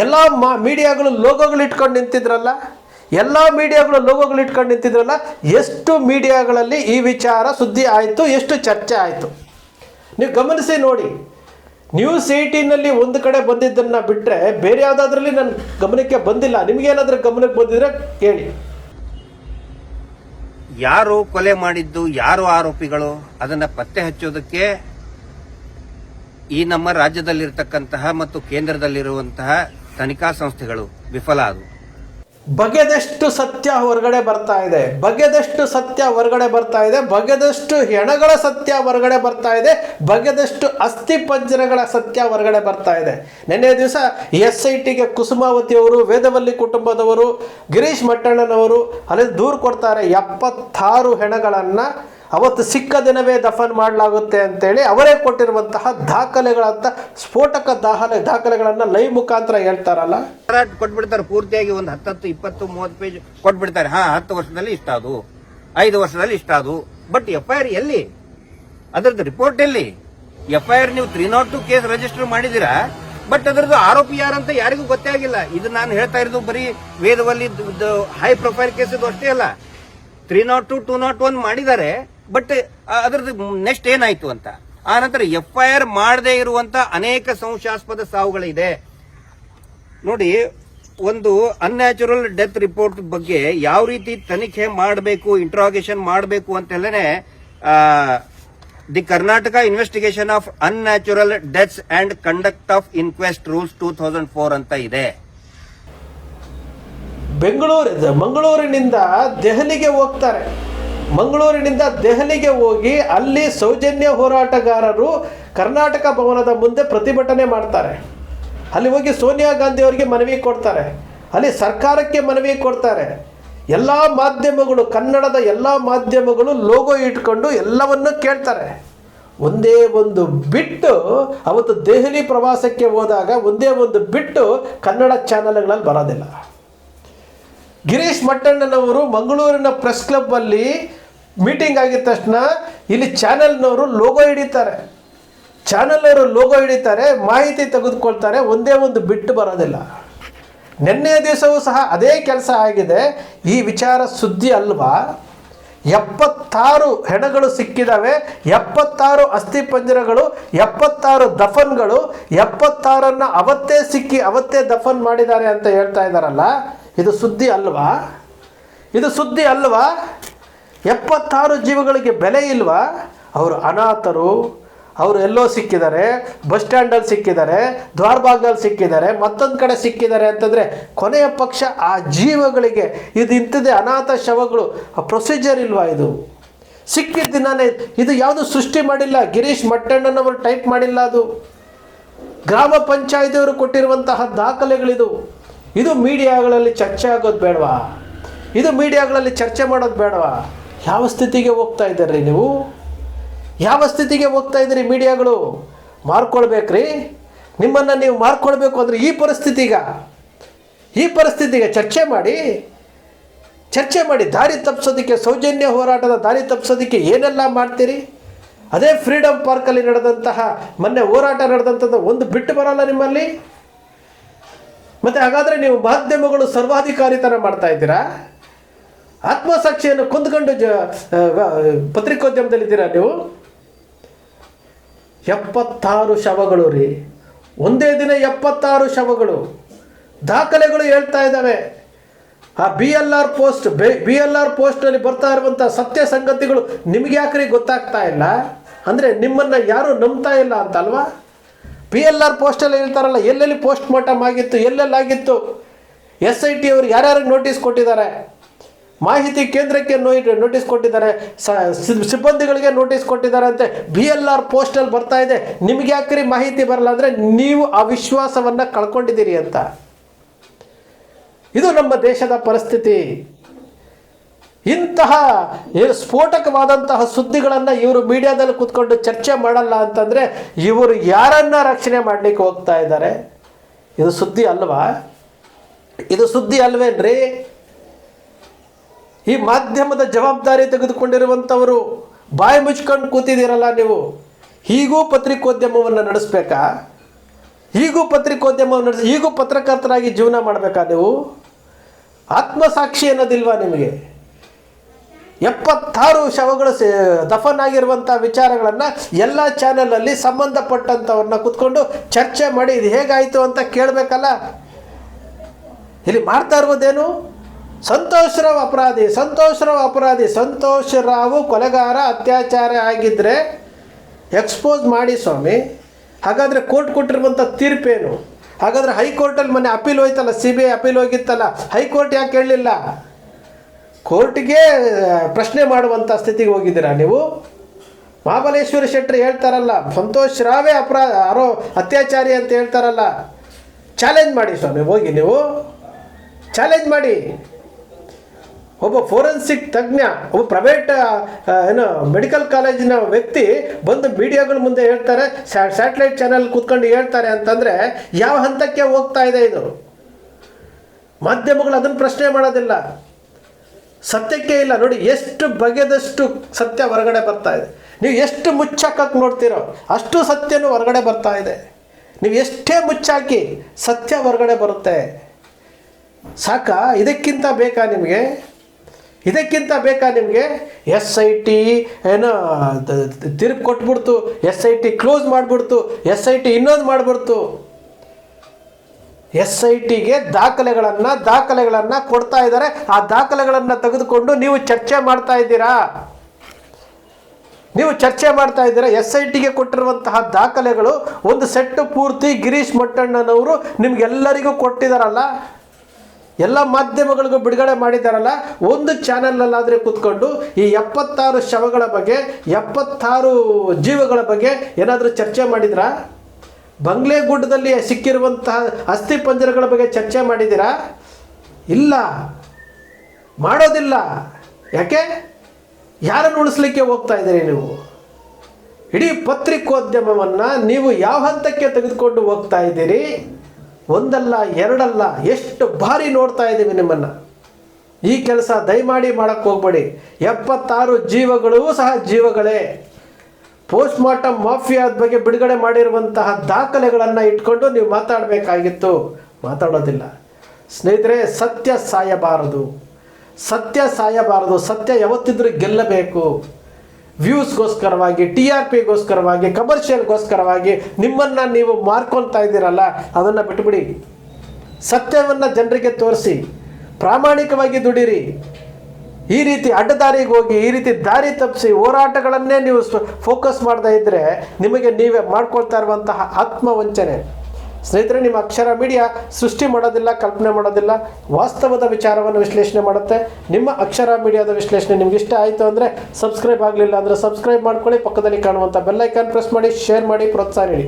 ಎಲ್ಲ ಮಾ ಮೀಡಿಯಾಗಳು ಲೋಗೋಗಳು ಇಟ್ಕೊಂಡು ನಿಂತಿದ್ರಲ್ಲ? ಎಲ್ಲ ಮೀಡಿಯಾಗಳು ಲೋಗೋಗಳು ಇಟ್ಕೊಂಡು ನಿಂತಿದ್ರಲ್ಲ? ಎಷ್ಟು ಮೀಡಿಯಾಗಳಲ್ಲಿ ಈ ವಿಚಾರ ಸುದ್ದಿ ಆಯಿತು, ಎಷ್ಟು ಚರ್ಚೆ ಆಯಿತು? ನೀವು ಗಮನಿಸಿ ನೋಡಿ. ನ್ಯೂಸ್ ಏಯ್ಟೀನಲ್ಲಿ ಒಂದು ಕಡೆ ಬಂದಿದ್ದನ್ನು ಬಿಟ್ಟರೆ ಬೇರೆ ಯಾವುದಾದ್ರಲ್ಲಿ ನನ್ನ ಗಮನಕ್ಕೆ ಬಂದಿಲ್ಲ. ನಿಮಗೇನಾದ್ರೂ ಗಮನಕ್ಕೆ ಬಂದಿದ್ರೆ ಕೇಳಿ. ಯಾರು ಕೊಲೆ ಮಾಡಿದ್ದು, ಯಾರು ಆರೋಪಿಗಳು, ಅದನ್ನು ಪತ್ತೆ ಹಚ್ಚೋದಕ್ಕೆ ಈ ನಮ್ಮ ರಾಜ್ಯದಲ್ಲಿರ್ತಕ್ಕಂತಹ ಮತ್ತು ಕೇಂದ್ರದಲ್ಲಿರುವಂತಹ ತನಿಖಾ ಸಂಸ್ಥೆಗಳು ವಿಫಲ ಆದವು. ಬಗೆದಷ್ಟು ಸತ್ಯ ಹೊರಗಡೆ ಬರ್ತಾ ಇದೆ? ಬಗೆದಷ್ಟು ಸತ್ಯ ಹೊರಗಡೆ ಬರ್ತಾ ಇದೆ? ಬಗೆದಷ್ಟು ಹೆಣಗಳ ಸತ್ಯ ಹೊರಗಡೆ ಬರ್ತಾ ಇದೆ? ಬಗೆದಷ್ಟು ಅಸ್ಥಿ ಪಂಜರಗಳ ಸತ್ಯ ಹೊರಗಡೆ ಬರ್ತಾ ಇದೆ? ನಿನ್ನೆ ದಿವಸ ಎಸ್ ಐ ಟಿಗೆ ಕುಸುಮಾವತಿ ಅವರು, ವೇದವಲ್ಲಿ ಕುಟುಂಬದವರು, ಗಿರೀಶ್ ಮಟ್ಟಣ್ಣನವರು ಅಲ್ಲಿ ದೂರು ಕೊಡ್ತಾರೆ. ಎಪ್ಪತ್ತಾರು ಹೆಣಗಳನ್ನು ಅವತ್ತು ಸಿಕ್ಕ ದಿನವೇ ದಫನ್ ಮಾಡಲಾಗುತ್ತೆ ಅಂತೇಳಿ ಅವರೇ ಕೊಟ್ಟಿರುವಂತಹ ದಾಖಲೆಗಳಂತ ಸ್ಫೋಟಕ ದಾಖಲೆ ದಾಖಲೆಗಳನ್ನು ಲೈವ್ ಮುಖಾಂತರ ಹೇಳ್ತಾರಲ್ಲ? ಕೊಟ್ಬಿಡ್ತಾರೆ, ಪೂರ್ತಿಯಾಗಿ ಒಂದು ಹತ್ತತ್ತು, ಇಪ್ಪತ್ತು, ಮೂವತ್ತು ಪೇಜ್ ಕೊಟ್ಬಿಡ್ತಾರೆ. ಹಾ, ಹತ್ತು ವರ್ಷದಲ್ಲಿ ಇಷ್ಟ ಅದು. ಐದು ವರ್ಷದಲ್ಲಿ ಇಷ್ಟ ಅದು. ಬಟ್ ಎಫ್ ಐ ಆರ್ ಎಲ್ಲಿ? ಅದರದ್ದು ರಿಪೋರ್ಟ್ ಎಲ್ಲಿ? ಎಫ್ ಐ ಆರ್ ನೀವು three nought two case register ಮಾಡಿದಿರಾ but ಅದರದ್ದು ಆರೋಪಿ ಯಾರಂತ ಯಾರಿಗೂ ಗೊತ್ತೇ ಆಗಿಲ್ಲ. ಇದು ನಾನು ಹೇಳ್ತಾ ಇರೋದು ಬರೀ ವೇದವಲ್ಲಿ ಹೈ ಪ್ರೊಫೈಲ್ ಕೇಸ್ ಅಷ್ಟೇ ಅಲ್ಲ. Three nought two two nought one ಮಾಡಿದ್ದಾರೆ. ಬಟ್ ಅದರದ್ದು ನೆಕ್ಸ್ಟ್ ಏನಾಯ್ತು ಅಂತ? ಆ ನಂತರ ಎಫ್ ಐ ಆರ್ ಮಾಡದೇ ಇರುವಂತ ಅನೇಕ ಸಂಶಯಾಸ್ಪದ ಸಾವುಗಳಿದೆ. ನೋಡಿ, ಒಂದು ಅನ್ಯಾಚುರಲ್ ಡೆತ್ ರಿಪೋರ್ಟ್ ಬಗ್ಗೆ ಯಾವ ರೀತಿ ತನಿಖೆ ಮಾಡಬೇಕು ಇಂಟ್ರಾಗೇಷನ್ ಮಾಡಬೇಕು ಅಂತೆಲ್ಲನೆ the Karnataka investigation of unnatural deaths and conduct of inquest rules two thousand four ಅಂತ ಇದೆ. ಬೆಂಗಳೂರು, ಮಂಗಳೂರಿನಿಂದ ದೆಹಲಿಗೆ ಹೋಗ್ತಾರೆ. ಮಂಗಳೂರಿನಿಂದ ದೆಹಲಿಗೆ ಹೋಗಿ ಅಲ್ಲಿ ಸೌಜನ್ಯ ಹೋರಾಟಗಾರರು ಕರ್ನಾಟಕ ಭವನದ ಮುಂದೆ ಪ್ರತಿಭಟನೆ ಮಾಡ್ತಾರೆ. ಅಲ್ಲಿ ಹೋಗಿ ಸೋನಿಯಾ ಗಾಂಧಿ ಅವರಿಗೆ ಮನವಿ ಕೊಡ್ತಾರೆ. ಅಲ್ಲಿ ಸರ್ಕಾರಕ್ಕೆ ಮನವಿ ಕೊಡ್ತಾರೆ. ಎಲ್ಲ ಮಾಧ್ಯಮಗಳು, ಕನ್ನಡದ ಎಲ್ಲ ಮಾಧ್ಯಮಗಳು ಲೋಗೋ ಇಟ್ಕೊಂಡು ಎಲ್ಲವನ್ನು ಕೇಳ್ತಾರೆ. ಒಂದೇ ಒಂದು ಬಿಟ್ಟು ಅವತ್ತು ದೆಹಲಿ ಪ್ರವಾಸಕ್ಕೆ ಹೋದಾಗ ಒಂದೇ ಒಂದು ಬಿಟ್ಟು ಕನ್ನಡ ಚಾನಲ್ಗಳಲ್ಲಿ ಬರೋದಿಲ್ಲ. ಗಿರೀಶ್ ಮಟ್ಟಣ್ಣನವರು ಮಂಗಳೂರಿನ ಪ್ರೆಸ್ ಕ್ಲಬ್ಬಲ್ಲಿ ಮೀಟಿಂಗ್ ಆಗಿದ ತಕ್ಷಣ ಇಲ್ಲಿ ಚಾನೆಲ್ನವರು ಲೋಗೋ ಹಿಡಿತಾರೆ. ಚಾನೆಲ್ನವರು ಲೋಗೋ ಹಿಡಿತಾರೆ, ಮಾಹಿತಿ ತೆಗೆದುಕೊಳ್ತಾರೆ, ಒಂದೇ ಒಂದು ಬಿಟ್ಟು ಬರೋದಿಲ್ಲ. ನಿನ್ನೆ ದಿವಸವೂ ಸಹ ಅದೇ ಕೆಲಸ ಆಗಿದೆ. ಈ ವಿಚಾರ ಸುದ್ದಿ ಅಲ್ವಾ? ಎಪ್ಪತ್ತಾರು ಹೆಣಗಳು ಸಿಕ್ಕಿದಾವೆ, ಎಪ್ಪತ್ತಾರು ಅಸ್ಥಿಪಂಜರಗಳು ಎಪ್ಪತ್ತಾರು ದಫನ್ಗಳು, ಎಪ್ಪತ್ತಾರನ್ನು ಅವತ್ತೇ ಸಿಕ್ಕಿ ಅವತ್ತೇ ದಫನ್ ಮಾಡಿದ್ದಾರೆ ಅಂತ ಹೇಳ್ತಾ ಇದ್ದಾರಲ್ಲ ಇದು ಸುದ್ದಿ ಅಲ್ವಾ? ಇದು ಸುದ್ದಿ ಅಲ್ವಾ? ಎಪ್ಪತ್ತಾರು ಜೀವಗಳಿಗೆ ಬೆಲೆ ಇಲ್ವಾ? ಅವರು ಅನಾಥರು, ಅವರು ಎಲ್ಲೋ ಸಿಕ್ಕಿದ್ದಾರೆ, ಬಸ್ ಸ್ಟ್ಯಾಂಡಲ್ಲಿ ಸಿಕ್ಕಿದ್ದಾರೆ ದ್ವಾರಬಾಗಲ್ಲಿ ಸಿಕ್ಕಿದ್ದಾರೆ, ಮತ್ತೊಂದು ಕಡೆ ಸಿಕ್ಕಿದ್ದಾರೆ ಅಂತಂದರೆ ಕೊನೆಯ ಪಕ್ಷ ಆ ಜೀವಗಳಿಗೆ ಇದು ಇಂಥದ್ದೇ ಅನಾಥ ಶವಗಳು. ಆ ಪ್ರೊಸೀಜರ್ ಇಲ್ವಾ ಇದು? ಸಿಕ್ಕಿದ ದಿನಾನೇ ಇದು ಯಾವುದು ಸೃಷ್ಟಿ ಮಾಡಿಲ್ಲ. ಗಿರೀಶ್ ಮಟ್ಟಣ್ಣನವರು ಟೈಪ್ ಮಾಡಿಲ್ಲ ಅದು. ಗ್ರಾಮ ಪಂಚಾಯತಿಯವರು ಕೊಟ್ಟಿರುವಂತಹ ದಾಖಲೆಗಳಿದು. ಇದು ಮೀಡಿಯಾಗಳಲ್ಲಿ ಚರ್ಚೆ ಆಗೋದು ಬೇಡವಾ? ಇದು ಮೀಡಿಯಾಗಳಲ್ಲಿ ಚರ್ಚೆ ಮಾಡೋದು ಬೇಡವಾ? ಯಾವ ಸ್ಥಿತಿಗೆ ಹೋಗ್ತಾ ಇದ್ದೀರಿ ನೀವು? ಯಾವ ಸ್ಥಿತಿಗೆ ಹೋಗ್ತಾ ಇದ್ದೀರಿ ಮೀಡಿಯಾಗಳು? ಮಾರ್ಕೊಳ್ಬೇಕ್ರಿ. ನಿಮ್ಮನ್ನು ನೀವು ಮಾರ್ಕೊಳ್ಬೇಕು ಅಂದರೆ ಈ ಪರಿಸ್ಥಿತಿಗ ಈ ಪರಿಸ್ಥಿತಿಗೆ ಚರ್ಚೆ ಮಾಡಿ ಚರ್ಚೆ ಮಾಡಿ ದಾರಿ ತಪ್ಪಿಸೋದಕ್ಕೆ, ಸೌಜನ್ಯ ಹೋರಾಟದ ದಾರಿ ತಪ್ಪಿಸೋದಕ್ಕೆ ಏನೆಲ್ಲ ಮಾಡ್ತೀರಿ? ಅದೇ ಫ್ರೀಡಮ್ ಪಾರ್ಕಲ್ಲಿ ನಡೆದಂತಹ, ಮೊನ್ನೆ ಹೋರಾಟ ನಡೆದಂಥದ್ದು ಒಂದು ಬಿಟ್ಟು ಬರಲ್ಲ ನಿಮ್ಮಲ್ಲಿ? ಮತ್ತು ಹಾಗಾದರೆ ನೀವು ಮಾಧ್ಯಮಗಳು ಸರ್ವಾಧಿಕಾರಿತನ ಮಾಡ್ತಾ ಇದ್ದೀರಾ? ಆತ್ಮಸಾಕ್ಷಿಯನ್ನು ಕೊಂದ್ಕೊಂಡು ಜ ಪತ್ರಿಕೋದ್ಯಮದಲ್ಲಿದ್ದೀರಾ ನೀವು? ಎಪ್ಪತ್ತಾರು ಶವಗಳು ರೀ. ಒಂದೇ ದಿನ ಎಪ್ಪತ್ತಾರು ಶವಗಳು. ದಾಖಲೆಗಳು ಹೇಳ್ತಾ ಇದ್ದಾವೆ. ಆ B L R post, B L R ಪೋಸ್ಟಲ್ಲಿ ಬರ್ತಾ ಇರುವಂಥ ಸತ್ಯ ಸಂಗತಿಗಳು ನಿಮ್ಗೆ ಯಾಕ್ರಿ ಗೊತ್ತಾಗ್ತಾ ಇಲ್ಲ? ಅಂದರೆ ನಿಮ್ಮನ್ನು ಯಾರೂ ನಂಬ್ತಾ ಇಲ್ಲ ಅಂತ ಅಲ್ವಾ ಪಿ ಎಲ್ ಆರ್ ಪೋಸ್ಟಲ್ಲಿ ಹೇಳ್ತಾರಲ್ಲ, ಎಲ್ಲೆಲ್ಲಿ ಪೋಸ್ಟ್ ಮಾರ್ಟಮ್ ಆಗಿತ್ತು, ಎಲ್ಲೆಲ್ಲಾಗಿತ್ತು? ಎಸ್ ಐ ಟಿ ಅವರು ಯಾರ್ಯಾರಿಗೆ ನೋಟಿಸ್ ಕೊಟ್ಟಿದ್ದಾರೆ? ಮಾಹಿತಿ ಕೇಂದ್ರಕ್ಕೆ ನೋಟಿಸ್ ಕೊಟ್ಟಿದ್ದಾರೆ. ಸಿಬ್ಬಂದಿಗಳಿಗೆ ನೋಟಿಸ್ ಕೊಟ್ಟಿದ್ದಾರೆ ಅಂತೆ ಬಿ ಎಲ್ ಆರ್ ಪೋಸ್ಟಲ್ಲಿ ಬರ್ತಾ ಇದೆ. ನಿಮ್ಗೆ ಯಾಕ್ರಿ ಮಾಹಿತಿ ಬರಲ್ಲ ಅಂದರೆ ನೀವು ಆ ವಿಶ್ವಾಸವನ್ನು ಕಳ್ಕೊಂಡಿದ್ದೀರಿ ಅಂತ. ಇದು ನಮ್ಮ ದೇಶದ ಪರಿಸ್ಥಿತಿ. ಇಂತಹ ಸ್ಫೋಟಕವಾದಂತಹ ಸುದ್ದಿಗಳನ್ನು ಇವರು ಮೀಡಿಯಾದಲ್ಲಿ ಕೂತ್ಕೊಂಡು ಚರ್ಚೆ ಮಾಡಲ್ಲ ಅಂತಂದರೆ ಇವರು ಯಾರನ್ನ ರಕ್ಷಣೆ ಮಾಡಲಿಕ್ಕೆ ಹೋಗ್ತಾ ಇದ್ದಾರೆ? ಇದು ಸುದ್ದಿ ಅಲ್ವಾ? ಇದು ಸುದ್ದಿ ಅಲ್ವೇನ್ರಿ? ಈ ಮಾಧ್ಯಮದ ಜವಾಬ್ದಾರಿ ತೆಗೆದುಕೊಂಡಿರುವಂಥವರು ಬಾಯಿ ಮುಚ್ಕೊಂಡು ಕೂತಿದ್ದೀರಲ್ಲ ನೀವು? ಹೀಗೂ ಪತ್ರಿಕೋದ್ಯಮವನ್ನು ನಡೆಸ್ಬೇಕಾ? ಹೀಗೂ ಪತ್ರಿಕೋದ್ಯಮವನ್ನು ನಡೆಸಿ, ಹೀಗೂ ಪತ್ರಕರ್ತರಾಗಿ ಜೀವನ ಮಾಡಬೇಕಾ ನೀವು? ಆತ್ಮಸಾಕ್ಷಿ ಅನ್ನೋದಿಲ್ವಾ ನಿಮಗೆ? ಎಪ್ಪತ್ತಾರು ಶವಗಳು ದಫನಾಗಿರುವಂಥ ವಿಚಾರಗಳನ್ನು ಎಲ್ಲ ಚಾನೆಲಲ್ಲಿ ಸಂಬಂಧಪಟ್ಟಂಥವ್ರನ್ನ ಕೂತ್ಕೊಂಡು ಚರ್ಚೆ ಮಾಡಿ ಇದು ಹೇಗಾಯಿತು ಅಂತ ಕೇಳಬೇಕಲ್ಲ? ಇಲ್ಲಿ ಮಾಡ್ತಾ ಇರುವುದೇನು? ಸಂತೋಷ್ ರಾವ್ ಅಪರಾಧಿ, ಸಂತೋಷರಾವ್ ಅಪರಾಧಿ, ಸಂತೋಷರಾವು ಕೊಲೆಗಾರ, ಅತ್ಯಾಚಾರ ಆಗಿದ್ದರೆ ಎಕ್ಸ್ಪೋಸ್ ಮಾಡಿ ಸ್ವಾಮಿ. ಹಾಗಾದರೆ ಕೋರ್ಟ್ ಕೊಟ್ಟಿರುವಂಥ ತೀರ್ಪೇನು? ಹಾಗಾದರೆ ಹೈಕೋರ್ಟಲ್ಲಿ ಮೊನ್ನೆ ಅಪೀಲ್ ಹೋಯ್ತಲ್ಲ ಸಿ ಬಿ ಐ ಅಪೀಲ್ ಹೋಗಿತ್ತಲ್ಲ, ಹೈಕೋರ್ಟ್ ಯಾಕೆ ಹೇಳಲಿಲ್ಲ? ಕೋರ್ಟ್ಗೆ ಪ್ರಶ್ನೆ ಮಾಡುವಂಥ ಸ್ಥಿತಿಗೆ ಹೋಗಿದ್ದೀರಾ ನೀವು? ಮಹಾಬಲೇಶ್ವರ ಶೆಟ್ಟರು ಹೇಳ್ತಾರಲ್ಲ, ಸಂತೋಷ್ ರಾವೇ ಅಪರಾಧ ಆರೋ ಅತ್ಯಾಚಾರಿ ಅಂತ ಹೇಳ್ತಾರಲ್ಲ. ಚಾಲೆಂಜ್ ಮಾಡಿ ಸ್ವಾಮಿ, ಹೋಗಿ ನೀವು. ಚಾಲೆಂಜ್ ಮಾಡಿ. ಒಬ್ಬ ಫೋರೆನ್ಸಿಕ್ ತಜ್ಞ, ಒಬ್ಬ ಪ್ರೈವೇಟ್ ಏನು ಮೆಡಿಕಲ್ ಕಾಲೇಜಿನ ವ್ಯಕ್ತಿ ಬಂದು ಮೀಡಿಯಾಗಳ ಮುಂದೆ ಹೇಳ್ತಾರೆ ಸ್ಯಾಟಲೈಟ್ ಚಾನಲ್ ಕೂತ್ಕೊಂಡು ಹೇಳ್ತಾರೆ ಅಂತಂದರೆ ಯಾವ ಹಂತಕ್ಕೆ ಹೋಗ್ತಾ ಇದೆ ಇದು? ಮಾಧ್ಯಮಗಳು ಅದನ್ನು ಪ್ರಶ್ನೆ ಮಾಡೋದಿಲ್ಲ. ಸತ್ಯಕ್ಕೆ ಇಲ್ಲ. ನೋಡಿ, ಎಷ್ಟು ಬಗೆದಷ್ಟು ಸತ್ಯ ಹೊರಗಡೆ ಬರ್ತಾ ಇದೆ. ನೀವು ಎಷ್ಟು ಮುಚ್ಚಾಕಕ್ಕೆ ನೋಡ್ತೀರೋ ಅಷ್ಟು ಸತ್ಯನೂ ಹೊರಗಡೆ ಬರ್ತಾ ಇದೆ. ನೀವು ಎಷ್ಟೇ ಮುಚ್ಚಾಕಿ ಸತ್ಯ ಹೊರಗಡೆ ಬರುತ್ತೆ. ಸಾಕ? ಇದಕ್ಕಿಂತ ಬೇಕಾ ನಿಮಗೆ? ಇದಕ್ಕಿಂತ ಬೇಕಾ ನಿಮಗೆ ಎಸ್ ಐ ಟಿ ಏನೋ ತಿರುಪು ಕೊಟ್ಬಿಡ್ತು ಎಸ್ ಐ ಟಿ ಕ್ಲೋಸ್ ಮಾಡಿಬಿಡ್ತು ಎಸ್ ಐ ಟಿ ಇನ್ನೊಂದು ಮಾಡಿಬಿಡ್ತು. ಎಸ್ ಐ ಟಿಗೆ ದಾಖಲೆಗಳನ್ನು ದಾಖಲೆಗಳನ್ನು ಕೊಡ್ತಾ ಇದ್ದಾರೆ. ಆ ದಾಖಲೆಗಳನ್ನು ತೆಗೆದುಕೊಂಡು ನೀವು ಚರ್ಚೆ ಮಾಡ್ತಾ ಇದ್ದೀರಾ? ನೀವು ಚರ್ಚೆ ಮಾಡ್ತಾ ಇದ್ದೀರಾ? ಎಸ್ ಐ ಟಿಗೆ ಕೊಟ್ಟಿರುವಂತಹ ದಾಖಲೆಗಳು ಒಂದು ಸೆಟ್ ಪೂರ್ತಿ ಗಿರೀಶ್ ಮಟ್ಟಣ್ಣನವರು ನಿಮ್ಗೆಲ್ಲರಿಗೂ ಕೊಟ್ಟಿದ್ದಾರಲ್ಲ ಎಲ್ಲ ಮಾಧ್ಯಮಗಳಿಗೂ ಬಿಡುಗಡೆ ಮಾಡಿದ್ದಾರಲ್ಲ, ಒಂದು ಚಾನಲ್ನಲ್ಲಾದರೆ ಕೂತ್ಕೊಂಡು ಈ ಎಪ್ಪತ್ತಾರು ಶವಗಳ ಬಗ್ಗೆ, ಎಪ್ಪತ್ತಾರು ಜೀವಗಳ ಬಗ್ಗೆ ಏನಾದರೂ ಚರ್ಚೆ ಮಾಡಿದ್ರಾ? ಬಂಗ್ಲೆಗುಡ್ಡದಲ್ಲಿ ಸಿಕ್ಕಿರುವಂತಹ ಅಸ್ಥಿ ಪಂಜರಗಳ ಬಗ್ಗೆ ಚರ್ಚೆ ಮಾಡಿದ್ದೀರಾ? ಇಲ್ಲ. ಮಾಡೋದಿಲ್ಲ. ಯಾಕೆ? ಯಾರನ್ನು ಉಳಿಸ್ಲಿಕ್ಕೆ ಹೋಗ್ತಾ ಇದ್ದೀರಿ ನೀವು? ಇಡೀ ಪತ್ರಿಕೋದ್ಯಮವನ್ನು ನೀವು ಯಾವ ಹಂತಕ್ಕೆ ತೆಗೆದುಕೊಂಡು ಹೋಗ್ತಾ ಇದ್ದೀರಿ? ಒಂದಲ್ಲ, ಎರಡಲ್ಲ, ಎಷ್ಟು ಬಾರಿ ನೋಡ್ತಾ ಇದ್ದೀವಿ ನಿಮ್ಮನ್ನು. ಈ ಕೆಲಸ ದಯಮಾಡಿ ಮಾಡಕ್ಕೆ ಹೋಗ್ಬೇಡಿ. ಎಪ್ಪತ್ತಾರು ಜೀವಗಳೂ ಸಹ ಜೀವಗಳೇ. ಪೋಸ್ಟ್ ಮಾರ್ಟಮ್ ಮಾಫಿಯಾದ ಬಗ್ಗೆ ಬಿಡುಗಡೆ ಮಾಡಿರುವಂತಹ ದಾಖಲೆಗಳನ್ನು ಇಟ್ಕೊಂಡು ನೀವು ಮಾತಾಡಬೇಕಾಗಿತ್ತು. ಮಾತಾಡೋದಿಲ್ಲ. ಸ್ನೇಹಿತರೆ, ಸತ್ಯ ಸಾಯಬಾರದು. ಸತ್ಯ ಸಾಯಬಾರದು. ಸತ್ಯ ಯಾವತ್ತಿದ್ರೂ ಗೆಲ್ಲಬೇಕು. ವ್ಯೂಸ್ಗೋಸ್ಕರವಾಗಿ, ಟಿ ಆರ್ ಪಿಗೋಸ್ಕರವಾಗಿ, ಕಮರ್ಷಿಯಲ್ಗೋಸ್ಕರವಾಗಿ ನಿಮ್ಮನ್ನು ನೀವು ಮಾರ್ಕೊಳ್ತಾ ಇದ್ದೀರಲ್ಲ, ಅದನ್ನು ಬಿಟ್ಬಿಡಿ. ಸತ್ಯವನ್ನು ಜನರಿಗೆ ತೋರಿಸಿ, ಪ್ರಾಮಾಣಿಕವಾಗಿ ದುಡಿರಿ. ಈ ರೀತಿ ಅಡ್ಡದಾರಿಗೆ ಹೋಗಿ, ಈ ರೀತಿ ದಾರಿ ತಪ್ಪಿಸಿ, ಹೋರಾಟಗಳನ್ನೇ ನೀವು ಫೋಕಸ್ ಮಾಡದೇ ಇದ್ದರೆ ನಿಮಗೆ ನೀವೇ ಮಾಡ್ಕೊಳ್ತಾ ಇರುವಂತಹ ಆತ್ಮವಂಚನೆ. ಸ್ನೇಹಿತರೆ, ನಿಮ್ಮ ಅಕ್ಷರ ಮೀಡಿಯಾ ಸೃಷ್ಟಿ ಮಾಡೋದಿಲ್ಲ, ಕಲ್ಪನೆ ಮಾಡೋದಿಲ್ಲ, ವಾಸ್ತವದ ವಿಚಾರವನ್ನು ವಿಶ್ಲೇಷಣೆ ಮಾಡುತ್ತೆ. ನಿಮ್ಮ ಅಕ್ಷರ ಮೀಡಿಯಾದ ವಿಶ್ಲೇಷಣೆ ನಿಮ್ಗೆ ಇಷ್ಟ ಆಯಿತು ಅಂದರೆ ಸಬ್ಸ್ಕ್ರೈಬ್ ಆಗಲಿಲ್ಲ ಅಂದರೆ ಸಬ್ಸ್ಕ್ರೈಬ್ ಮಾಡ್ಕೊಳ್ಳಿ. ಪಕ್ಕದಲ್ಲಿ ಕಾಣುವಂಥ ಬೆಲ್ಲೈಕಾನ್ ಪ್ರೆಸ್ ಮಾಡಿ, ಶೇರ್ ಮಾಡಿ, ಪ್ರೋತ್ಸಾಹ ನೀಡಿ.